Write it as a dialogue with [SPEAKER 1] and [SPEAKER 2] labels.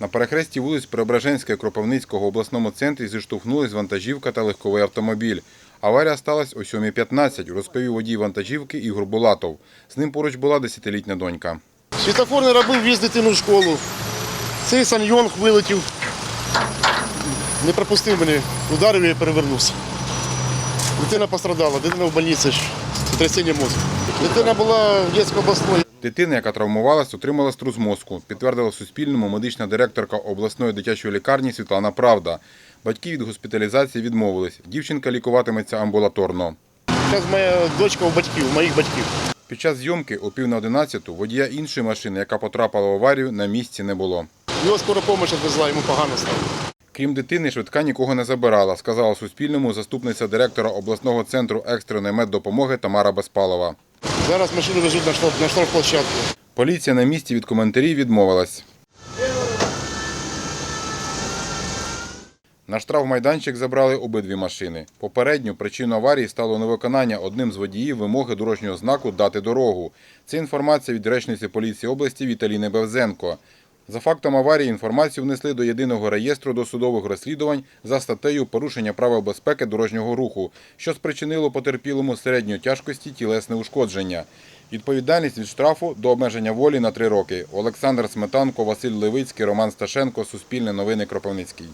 [SPEAKER 1] На перехресті вулиць Преображенська Кропивницького обласному центрі зіштовхнулись вантажівка та легковий автомобіль. Аварія сталася о 7.15, розповів водій вантажівки Ігор Булатов. З ним поруч була 10-літня донька.
[SPEAKER 2] Світофор не робив, віз дитину в школу. Цей саньйонг вилетів. Не пропустив мене, ударив і перевернувся. Дитина пострадала, дитина в больниці, сотрясіння мозку. Дитина була в дитячій обласної.
[SPEAKER 1] Дитина, яка травмувалась, отримала струс мозку, підтвердила Суспільному медична директорка обласної дитячої лікарні Світлана Правда. Батьки від госпіталізації відмовились. Дівчинка лікуватиметься амбулаторно.
[SPEAKER 2] Зараз моя дочка у батьків, у моїх батьків.
[SPEAKER 1] Під час зйомки о пів на одинадцяту водія іншої машини, яка потрапила в аварію, на місці не було.
[SPEAKER 2] Його скоро допомога відвезла, йому погано стало.
[SPEAKER 1] Крім дитини, швидка нікого не забирала, сказала Суспільному заступниця директора обласного центру екстреної меддопомоги Тамара Безпалова.
[SPEAKER 2] Зараз машину везуть на штраф- на штрафплощадку.
[SPEAKER 1] Поліція на місці від коментарів відмовилась. На штрафмайданчик забрали обидві машини. Попередню причину аварії стало невиконання одним з водіїв вимоги дорожнього знаку дати дорогу. Це інформація від речниці поліції області Віталіни Бевзенко. За фактом аварії інформацію внесли до єдиного реєстру досудових розслідувань за статтею порушення правил безпеки дорожнього руху, що спричинило потерпілому середньої тяжкості тілесне ушкодження. Відповідальність від штрафу до обмеження волі на три роки. Олександр Сметанко, Василь Левицький, Роман Сташенко, Суспільне новини Кропивницький.